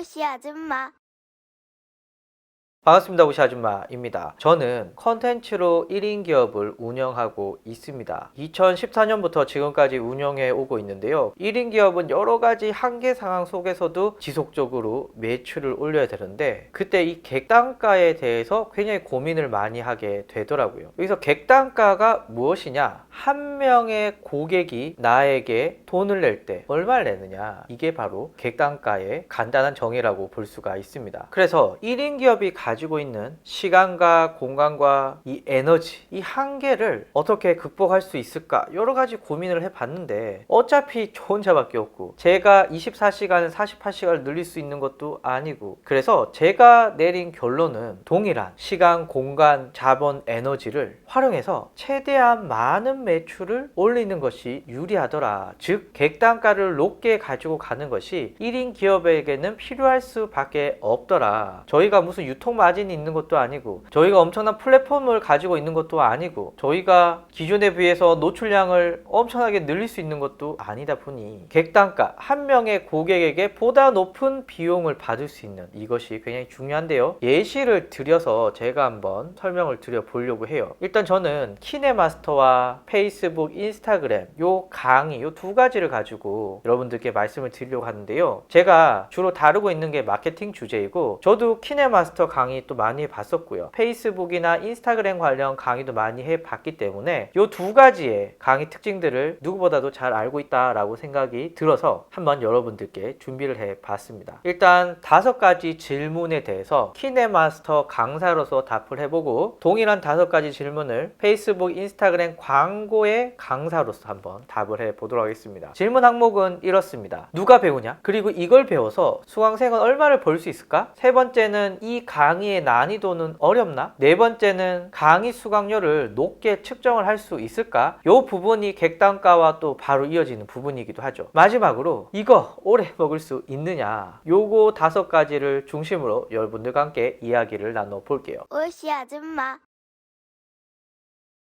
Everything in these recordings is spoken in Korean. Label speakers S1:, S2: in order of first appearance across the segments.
S1: 오시 아줌마.
S2: 반갑습니다. 우시 아줌마입니다. 저는 컨텐츠로 1인 기업을 운영하고 있습니다. 2014년부터 지금까지 운영해 오고 있는데요. 1인 기업은 여러 가지 한계 상황 속에서도 지속적으로 매출을 올려야 되는데 그때 이 객단가에 대해서 굉장히 고민을 많이 하게 되더라고요. 여기서 객단가가 무엇이냐? 한 명의 고객이 나에게 돈을 낼 때 얼마를 내느냐? 이게 바로 객단가의 간단한 정의라고 볼 수가 있습니다. 그래서 1인 기업이 가 지고 있는 시간과 공간과 이 에너지, 이 한계를 어떻게 극복할 수 있을까? 여러 가지 고민을 해봤는데 어차피 저 혼자밖에 없고 제가 24시간을 48시간을 늘릴 수 있는 것도 아니고 그래서 제가 내린 결론은 동일한 시간, 공간, 자본, 에너지를 활용해서 최대한 많은 매출을 올리는 것이 유리하더라. 즉, 객단가를 높게 가지고 가는 것이 1인 기업에게는 필요할 수밖에 없더라. 저희가 무슨 유통 마진이 있는 것도 아니고, 저희가 엄청난 플랫폼을 가지고 있는 것도 아니고, 저희가 기존에 비해서 노출량을 엄청나게 늘릴 수 있는 것도 아니다 보니, 객단가, 한 명의 고객에게 보다 높은 비용을 받을 수 있는 이것이 굉장히 중요한데요. 예시를 들여서 제가 한번 설명을 드려 보려고 해요. 일단 저는 키네마스터와 페이스북, 인스타그램 요 강의 요 두 가지를 가지고 여러분들께 말씀을 드리려고 하는데요. 제가 주로 다루고 있는 게 마케팅 주제이고 저도 키네마스터 강의 또 많이 봤었고요. 페이스북이나 인스타그램 관련 강의도 많이 해 봤기 때문에 요두 가지의 강의 특징들을 누구보다도 잘 알고 있다라고 생각이 들어서 한번 여러분들께 준비를 해 봤습니다. 일단 다섯 가지 질문에 대해서 키네마스터 강사로서 답을 해보고 동일한 다섯 가지 질문을 페이스북, 인스타그램 광고의 강사로서 한번 답을 해 보도록 하겠습니다. 질문 항목은 이렇습니다. 누가 배우냐? 그리고 이걸 배워서 수강생은 얼마를 벌 수 있을까? 세 번째는 이 강의 의 난이도는 어렵나? 네 번째는 강의 수강료를 높게 측정을 할 수 있을까? 요 부분이 객단가와 또 바로 이어지는 부분이기도 하죠. 마지막으로 이거 오래 먹을 수 있느냐? 요거 다섯 가지를 중심으로 여러분들과 함께 이야기를 나눠 볼게요.
S1: 오시 아줌마.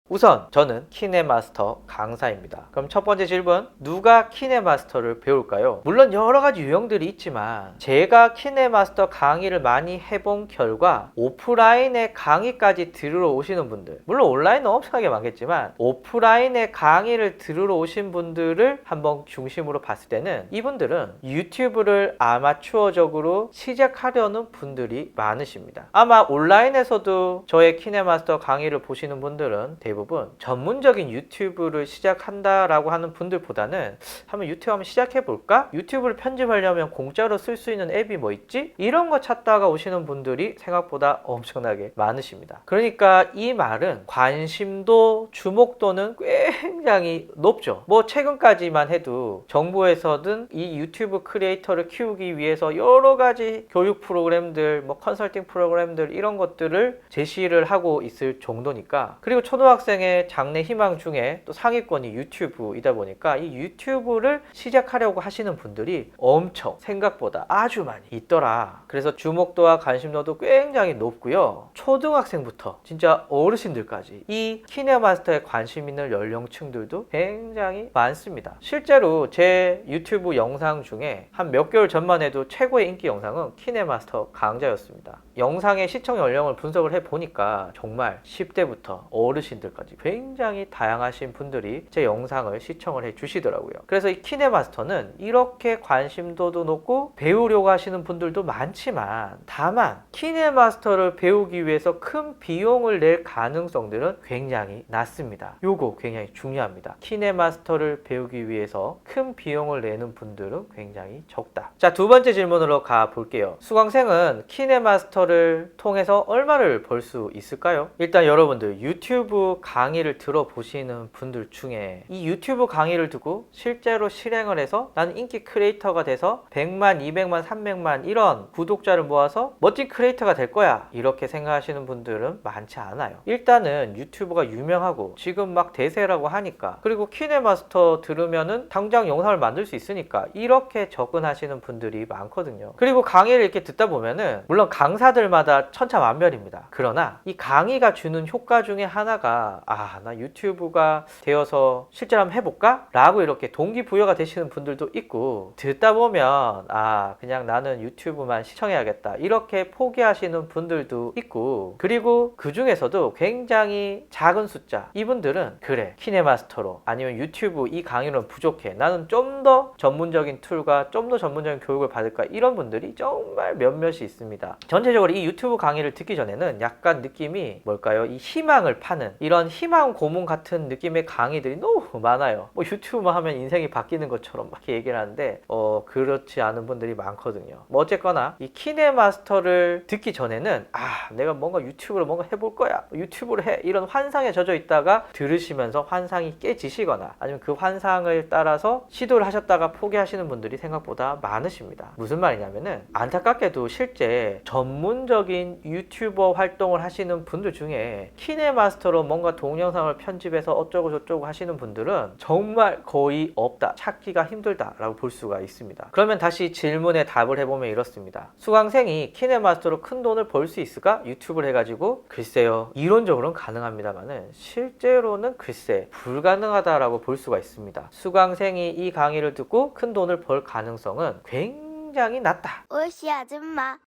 S2: 우선 저는 키네마스터 강사입니다. 그럼 첫 번째 질문, 누가 키네마스터를 배울까요? 물론 여러 가지 유형들이 있지만 제가 키네마스터 강의를 많이 해본 결과 오프라인의 강의까지 들으러 오시는 분들, 물론 온라인은 엄청나게 많겠지만 오프라인의 강의를 들으러 오신 분들을 한번 중심으로 봤을 때는 이분들은 유튜브를 아마추어적으로 시작하려는 분들이 많으십니다. 아마 온라인에서도 저의 키네마스터 강의를 보시는 분들은 대부분 전문적인 유튜브를 시작한다라고 하는 분들보다는 한번 유튜브 한번 시작해 볼까? 유튜브를 편집하려면 공짜로 쓸 수 있는 앱이 뭐 있지? 이런 거 찾다가 오시는 분들이 생각보다 엄청나게 많으십니다. 그러니까 이 말은 관심도 주목도는 굉장히 높죠. 뭐 최근까지만 해도 정부에서든 이 유튜브 크리에이터를 키우기 위해서 여러 가지 교육 프로그램들, 뭐 컨설팅 프로그램들 이런 것들을 제시를 하고 있을 정도니까 그리고 초등학생 의 장래 희망 중에 또 상위권이 유튜브이다 보니까 이 유튜브를 시작하려고 하시는 분들이 엄청 생각보다 아주 많이 있더라. 그래서 주목도와 관심도도 굉장히 높고요. 초등학생부터 진짜 어르신들까지 이 키네마스터에 관심 있는 연령층들도 굉장히 많습니다. 실제로 제 유튜브 영상 중에 한 몇 개월 전만 해도 최고의 인기 영상은 키네마스터 강좌였습니다. 영상의 시청 연령을 분석을 해 보니까 정말 10대부터 어르신들 까지 굉장히 다양하신 분들이 제 영상을 시청을 해 주시더라고요. 그래서 이 키네마스터는 이렇게 관심도도 높고 배우려고 하시는 분들도 많지만 다만 키네마스터를 배우기 위해서 큰 비용을 낼 가능성들은 굉장히 낮습니다. 요거 굉장히 중요합니다. 키네마스터를 배우기 위해서 큰 비용을 내는 분들은 굉장히 적다. 자, 두 번째 질문으로 가 볼게요. 수강생은 키네마스터를 통해서 얼마를 벌 수 있을까요? 일단 여러분들 유튜브 강의를 들어보시는 분들 중에 이 유튜브 강의를 듣고 실제로 실행을 해서 나는 인기 크리에이터가 돼서 100만, 200만, 300만 이런 구독자를 모아서 멋진 크리에이터가 될 거야. 이렇게 생각하시는 분들은 많지 않아요. 일단은 유튜브가 유명하고 지금 막 대세라고 하니까 그리고 키네마스터 들으면은 당장 영상을 만들 수 있으니까 이렇게 접근하시는 분들이 많거든요. 그리고 강의를 이렇게 듣다 보면은 물론 강사들마다 천차만별입니다. 그러나 이 강의가 주는 효과 중에 하나가 아, 나 유튜브가 되어서 실제로 한번 해볼까? 라고 이렇게 동기부여가 되시는 분들도 있고 듣다 보면 아, 그냥 나는 유튜브만 시청해야겠다. 이렇게 포기하시는 분들도 있고 그리고 그 중에서도 굉장히 작은 숫자 이분들은 그래 키네마스터로 아니면 유튜브 이 강의는 부족해 나는 좀 더 전문적인 툴과 좀 더 전문적인 교육을 받을까 이런 분들이 정말 몇몇이 있습니다 전체적으로 이 유튜브 강의를 듣기 전에는 약간 느낌이 뭘까요 이 희망을 파는 이런 희망 고문 같은 느낌의 강의들이 너무 많아요. 뭐 유튜브만 하면 인생이 바뀌는 것처럼 막 얘기를 하는데 어 그렇지 않은 분들이 많거든요. 뭐 어쨌거나 이 키네마스터를 듣기 전에는 아 내가 뭔가 유튜브로 뭔가 해볼 거야. 유튜브로 해. 이런 환상에 젖어 있다가 들으시면서 환상이 깨지시거나 아니면 그 환상을 따라서 시도를 하셨다가 포기하시는 분들이 생각보다 많으십니다. 무슨 말이냐면은 안타깝게도 실제 전문적인 유튜버 활동을 하시는 분들 중에 키네마스터로 뭔가 동영상을 편집해서 어쩌고 저쩌고 하시는 분들은 정말 거의 없다 찾기가 힘들다라고 볼 수가 있습니다 그러면 다시 질문에 답을 해보면 이렇습니다 수강생이 키네마스터로 큰 돈을 벌 수 있을까? 유튜브를 해가지고 글쎄요 이론적으로는 가능합니다만은 실제로는 글쎄 불가능하다라고 볼 수가 있습니다 수강생이 이 강의를 듣고 큰 돈을 벌 가능성은 굉장히 낮다
S1: 오시 아줌마.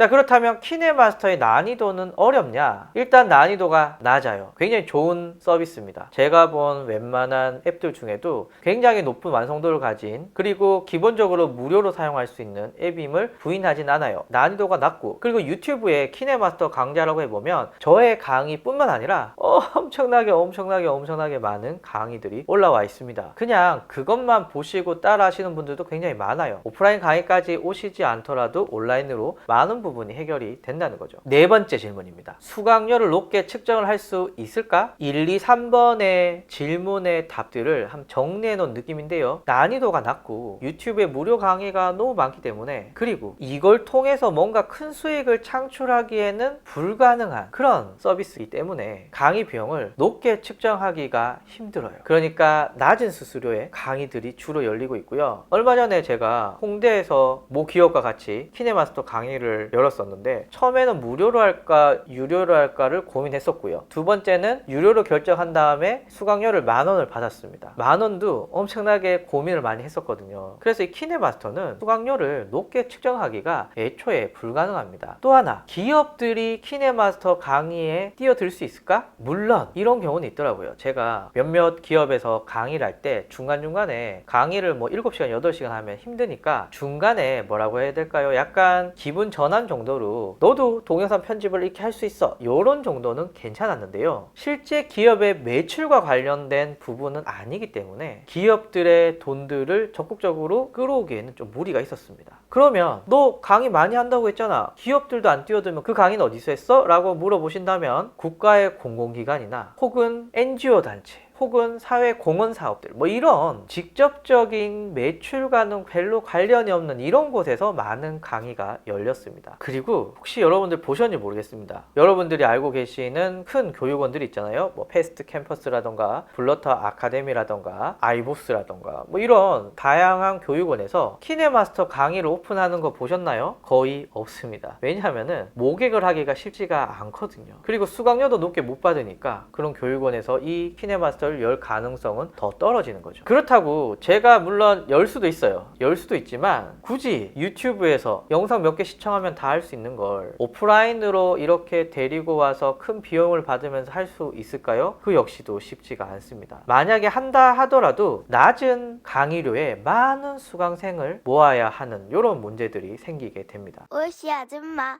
S2: 자 그렇다면 키네마스터의 난이도는 어렵냐? 일단 난이도가 낮아요. 굉장히 좋은 서비스입니다. 제가 본 웬만한 앱들 중에도 굉장히 높은 완성도를 가진 그리고 기본적으로 무료로 사용할 수 있는 앱임을 부인하진 않아요. 난이도가 낮고 그리고 유튜브에 키네마스터 강좌라고 해보면 저의 강의뿐만 아니라 엄청나게 엄청나게 엄청나게 많은 강의들이 올라와 있습니다. 그냥 그것만 보시고 따라 하시는 분들도 굉장히 많아요. 오프라인 강의까지 오시지 않더라도 온라인으로 많은 부분이 해결이 된다는 거죠. 네 번째 질문입니다. 수강료를 높게 측정을 할 수 있을까? 1, 2, 3번의 질문의 답들을 한번 정리해 놓은 느낌인데요. 난이도가 낮고 유튜브에 무료 강의가 너무 많기 때문에 그리고 이걸 통해서 뭔가 큰 수익을 창출하기에는 불가능한 그런 서비스이기 때문에 강의 비용을 높게 측정하기가 힘들어요. 그러니까 낮은 수수료의 강의들이 주로 열리고 있고요. 얼마 전에 제가 홍대에서 모 기업과 같이 키네마스터 강의를 열었었는데 처음에는 무료로 할까 유료로 할까를 고민했었고요. 두 번째는 유료로 결정한 다음에 수강료를 만 원을 받았습니다. 만 원도 엄청나게 고민을 많이 했었거든요. 그래서 이 키네마스터는 수강료를 높게 측정하기가 애초에 불가능합니다. 또 하나 기업들이 키네마스터 강의에 뛰어들 수 있을까? 물론 이런 경우는 있더라고요. 제가 몇몇 기업에서 강의를 할 때 중간중간에 강의를 뭐 7시간, 8시간 하면 힘드니까 중간에 뭐라고 해야 될까요? 약간 기분 전환 정도로 너도 동영상 편집을 이렇게 할 수 있어. 요런 정도는 괜찮았는데요. 실제 기업의 매출과 관련된 부분은 아니기 때문에 기업들의 돈들을 적극적으로 끌어오기에는 좀 무리가 있었습니다. 그러면 너 강의 많이 한다고 했잖아. 기업들도 안 뛰어들면 그 강의는 어디서 했어? 라고 물어보신다면 국가의 공공기관이나 혹은 NGO 단체 혹은 사회 공헌 사업들 뭐 이런 직접적인 매출과는 별로 관련이 없는 이런 곳에서 많은 강의가 열렸습니다. 그리고 혹시 여러분들 보셨는지 모르겠습니다. 여러분들이 알고 계시는 큰 교육원들이 있잖아요. 뭐 패스트 캠퍼스라던가 블러터 아카데미라던가 아이보스라던가 뭐 이런 다양한 교육원에서 키네마스터 강의를 오픈하는 거 보셨나요? 거의 없습니다. 왜냐하면은 모객을 하기가 쉽지가 않거든요. 그리고 수강료도 높게 못 받으니까 그런 교육원에서 이 키네마스터 를열 가능성은 더 떨어지는 거죠. 그렇다고 제가 물론 열 수도 있어요. 열 수도 있지만 굳이 유튜브에서 영상 몇 개 시청하면 다 할 수 있는 걸 오프라인으로 이렇게 데리고 와서 큰 비용을 받으면서 할 수 있을까요? 그 역시도 쉽지가 않습니다. 만약에 한다 하더라도 낮은 강의료에 많은 수강생을 모아야 하는 이런 문제들이 생기게 됩니다.
S1: 오시 아줌마.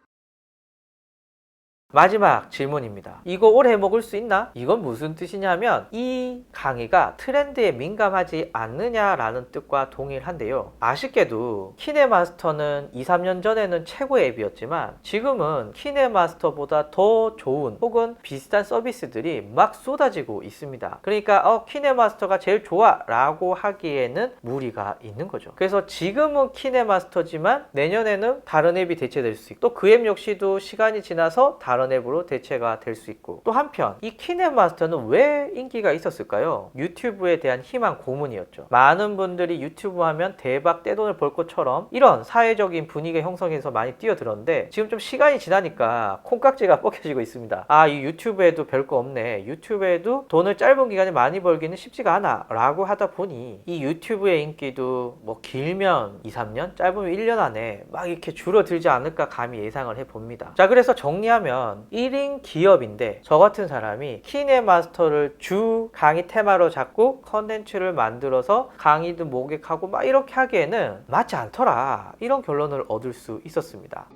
S2: 마지막 질문입니다. 이거 오래 먹을 수 있나? 이건 무슨 뜻이냐면 이 강의가 트렌드에 민감하지 않느냐라는 뜻과 동일한데요. 아쉽게도 키네마스터는 2, 3년 전에는 최고의 앱이었지만 지금은 키네마스터보다 더 좋은 혹은 비슷한 서비스들이 막 쏟아지고 있습니다. 그러니까 어, 키네마스터가 제일 좋아 라고 하기에는 무리가 있는 거죠. 그래서 지금은 키네마스터지만 내년에는 다른 앱이 대체될 수 있고 또 그 앱 역시도 시간이 지나서 다른 다른 앱으로 대체가 될 수 있고 또 한편 이 키넷마스터는 왜 인기가 있었을까요? 유튜브에 대한 희망 고문이었죠. 많은 분들이 유튜브 하면 대박 떼돈을 벌 것처럼 이런 사회적인 분위기 형성에서 많이 뛰어들었는데 지금 좀 시간이 지나니까 콩깍지가 벗겨지고 있습니다. 아, 이 유튜브에도 별거 없네. 유튜브에도 돈을 짧은 기간에 많이 벌기는 쉽지가 않아. 라고 하다 보니 이 유튜브의 인기도 뭐 길면 2, 3년, 짧으면 1년 안에 막 이렇게 줄어들지 않을까 감히 예상을 해봅니다. 자, 그래서 정리하면 1인 기업인데 저 같은 사람이 키네마스터를 주 강의 테마로 잡고 컨텐츠를 만들어서 강의도 모객하고 막 이렇게 하기에는 맞지 않더라. 이런 결론을 얻을 수 있었습니다.